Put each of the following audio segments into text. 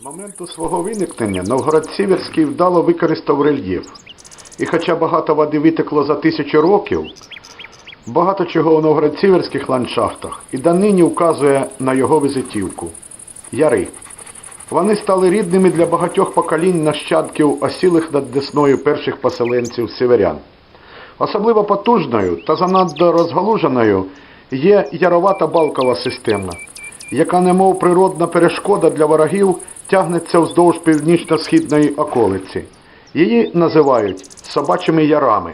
З моменту свого виникнення Новгород Сіверський вдало використав рельєф. І хоча багато води витекло за тисячі років, багато чого у Новгород-Сіверських ландшафтах і донині вказує на його візитівку – яри. Вони стали рідними для багатьох поколінь нащадків осілих над Десною перших поселенців сіверян. Особливо потужною та занадто розгалуженою є яровата балкова система, яка, немов природна перешкода для ворогів, тягнеться вздовж північно-східної околиці. Її називають собачими ярами,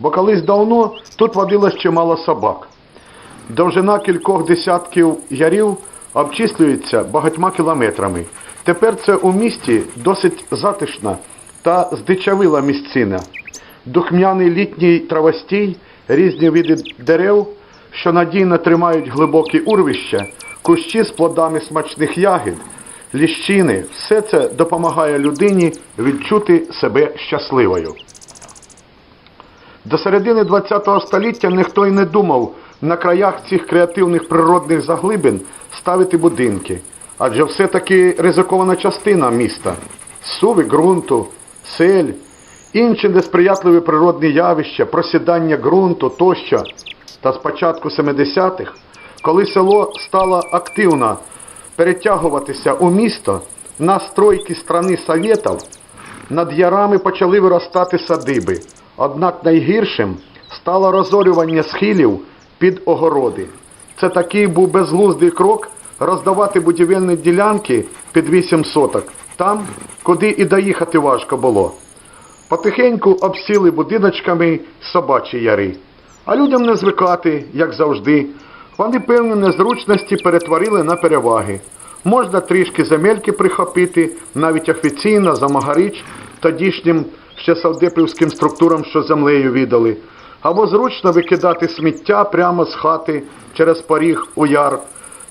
бо колись давно тут водилось чимало собак. Довжина кількох десятків ярів обчислюється багатьма кілометрами. Тепер це у місті досить затишна та здичавила місцина. Духмяний літній травостій, різні види дерев, що надійно тримають глибокі урвища, кущі з плодами смачних ягід, ліщини – все це допомагає людині відчути себе щасливою. До середини ХХ століття ніхто й не думав на краях цих креативних природних заглибин ставити будинки, адже все-таки ризикована частина міста. Суви ґрунту, сель, інші несприятливі природні явища, просідання ґрунту тощо. Та з початку 70-х, коли село стало активно перетягуватися у місто, на стройки страни Совєтів над ярами почали виростати садиби. Однак найгіршим стало розорювання схилів під огороди. Це такий був безглуздий крок роздавати будівельні ділянки під 8 соток, там, куди і доїхати важко було. Потихеньку обсіли будиночками собачі яри. А людям не звикати, як завжди. Вони певні незручності перетворили на переваги. Можна трішки земельки прихопити, навіть офіційно за Магарич, тодішнім ще савдепівським структурам, що землею віддали. Або зручно викидати сміття прямо з хати через поріг у яр,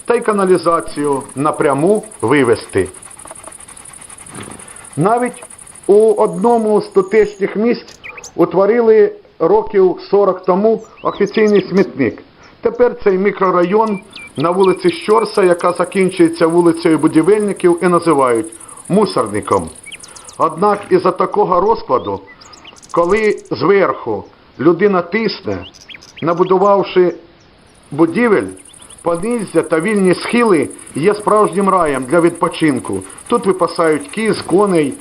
та й каналізацію напряму вивести. Навіть у одному з тутешніх місць утворили років 40 тому офіційний смітник. Тепер цей мікрорайон на вулиці Щорса, яка закінчується вулицею будівельників, і називають мусорником. Однак із-за такого розкладу, коли зверху людина тисне, набудувавши будівель, понизя та вільні схили є справжнім раєм для відпочинку. Тут випасають кіз, коней.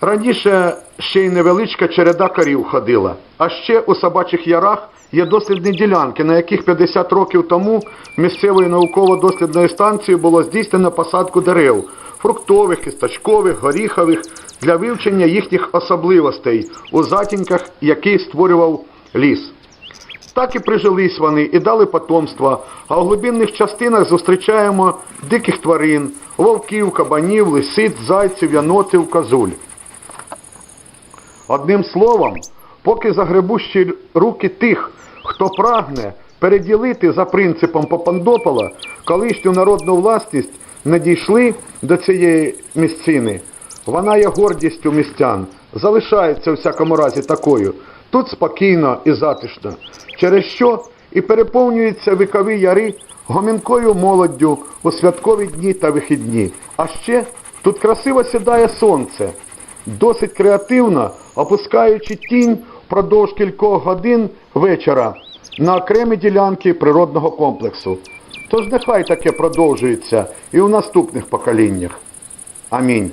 Раніше ще й невеличка череда корів ходила. А ще у собачих ярах є дослідні ділянки, на яких 50 років тому місцевою науково-дослідною станцією було здійснено посадку дерев фруктових, кісточкових, горіхових для вивчення їхніх особливостей у затінках, які створював ліс. Так і прижились вони і дали потомство, а у глибинних частинах зустрічаємо диких тварин, вовків, кабанів, лисиць, зайців, янотів, козуль. Одним словом, поки загребущі руки тих, хто прагне переділити за принципом Попандопола колишню народну власність, не дійшли до цієї місцини, вона є гордістю містян, залишається у всякому разі такою. Тут спокійно і затишно, через що і переповнюються вікові яри гомінкою молоддю у святкові дні та вихідні. А ще тут красиво сідає сонце, досить креативно опускаючи тінь впродовж кількох годин вечора на окремі ділянки природного комплексу. Тож нехай таке продовжується і у наступних поколіннях. Амінь.